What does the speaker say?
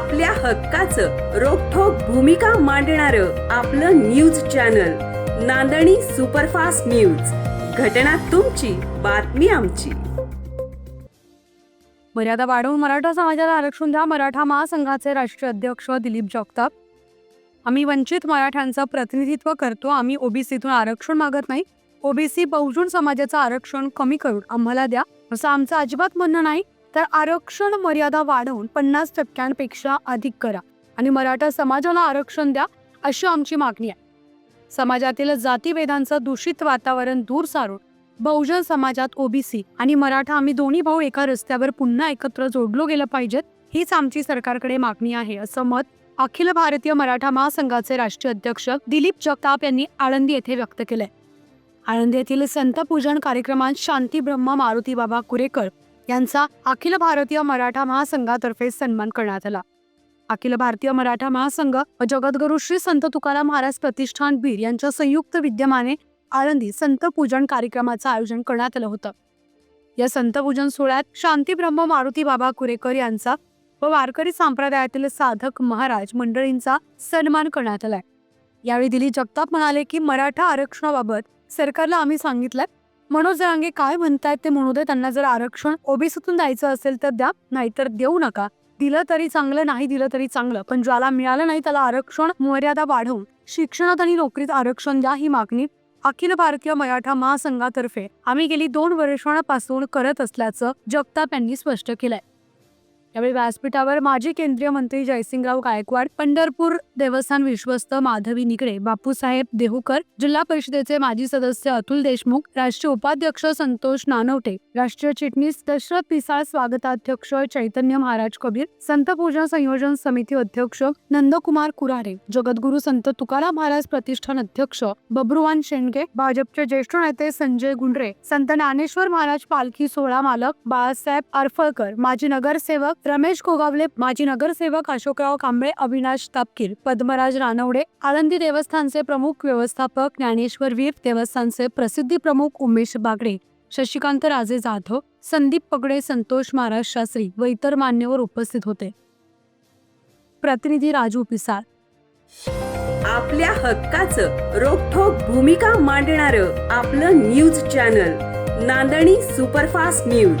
आपल्या हक्काचं रोखोक भूमिका मांडणार आपलं news channel Nandani superfast news. घटना तुमची बातमी आमची. मर्यादा वाढवून मराठा समाजाला आरक्षण द्या मराठा महासंघाचे राष्ट्रीय अध्यक्ष दिलीप जगताप. आम्ही वंचित मराठ्यांचं प्रतिनिधित्व करतो आम्ही ओबीसीतून आरक्षण मागत नाही. ओबीसी बहुजन समाजाचं आरक्षण कमी करून आम्हाला द्या असं आमचं अजिबात म्हणणं नाही. तर आरक्षण मर्यादा वाढवून पन्नास टक्क्यांपेक्षा अधिक करा आणि मराठा समाजाला आरक्षण द्या अशी आमची मागणी आहे. समाजातील जातीभेदांचं दूषित वातावरण दूर सारून बहुजन समाजात ओबीसी आणि मराठा आम्ही दोन्ही भाऊ एका रस्त्यावर पुन्हा एकत्र जोडलो गेलं पाहिजेत हीच आमची सरकारकडे मागणी आहे असं मत अखिल भारतीय मराठा महासंघाचे राष्ट्रीय अध्यक्ष दिलीप जगताप यांनी आळंदी येथे व्यक्त केलंय. आळंदी येथील संत पूजन कार्यक्रमात शांती ब्रह्म मारुती बाबा कुरेकर यांचा अखिल भारतीय मराठा महासंघातर्फे सन्मान करण्यात आला. अखिल भारतीय मराठा महासंघ व जगद्गुरु श्री संत तुकाराम महाराज प्रतिष्ठान बीर यांच्या संयुक्त विद्यमाने आळंदी संत पूजन कार्यक्रमाचं आयोजन करण्यात आलं होतं. या संत पूजन सोहळ्यात शांती ब्रह्म मारुती बाबा कुरेकर यांचा व वारकरी संप्रदायातील साधक महाराज मंडळींचा सन्मान करण्यात आलाय. यावेळी दिली जगताप म्हणाले की मराठा आरक्षणाबाबत सरकारला आम्ही सांगितलं मनोज जरांगे काय म्हणतायत ते म्हणू दे. त्यांना जर आरक्षण ओबीसीतून द्यायचं असेल तर द्या नाहीतर देऊ नका. दिलं तरी चांगलं नाही दिलं तरी चांगलं. पण ज्याला मिळालं नाही त्याला आरक्षण मर्यादा वाढवून शिक्षणात आणि नोकरीत आरक्षण द्या ही मागणी अखिल भारतीय मराठा महासंघातर्फे आम्ही गेली दोन वर्षांपासून करत असल्याचं जगताप यांनी स्पष्ट केलंय. यावेळी व्यासपीठावर माजी केंद्रीय मंत्री जयसिंगराव गायकवाड पंढरपूर देवस्थान विश्वस्त माधवी निकडे बापूसाहेब देहूकर जिल्हा परिषदेचे माजी सदस्य अतुल देशमुख राष्ट्रीय उपाध्यक्ष संतोष नानवटे राष्ट्रीय चिटणीस दशरथ पिसाळ स्वागताध्यक्ष चैतन्य महाराज कबीर संत पूजा संयोजन समिती अध्यक्ष नंदकुमार कुरारे जगद्गुरु संत तुकाराम महाराज प्रतिष्ठान अध्यक्ष बब्रुवान शेंडगे भाजपचे ज्येष्ठ नेते संजय गुंडरे संत ज्ञानेश्वर महाराज पालखी सोहळा मालक बाळासाहेब आरफळकर माजी नगरसेवक रमेश गोगावले माजी नगरसेवक अशोकराव कांबळे अविनाश तापकीर पद्मराज रानवडे आळंदी देवस्थानचे प्रमुख व्यवस्थापक ज्ञानेश्वर वीर देवस्थानचे प्रसिद्धी प्रमुख उमेश बागडे शशिकांत राजे जाधव संदीप पगडे संतोष महाराज शास्त्री व इतर मान्यवर उपस्थित होते. प्रतिनिधी राजू पिसाळ. आपल्या हक्काचं रोखोक भूमिका मांडणार आपलं news channel Nandani superfast news.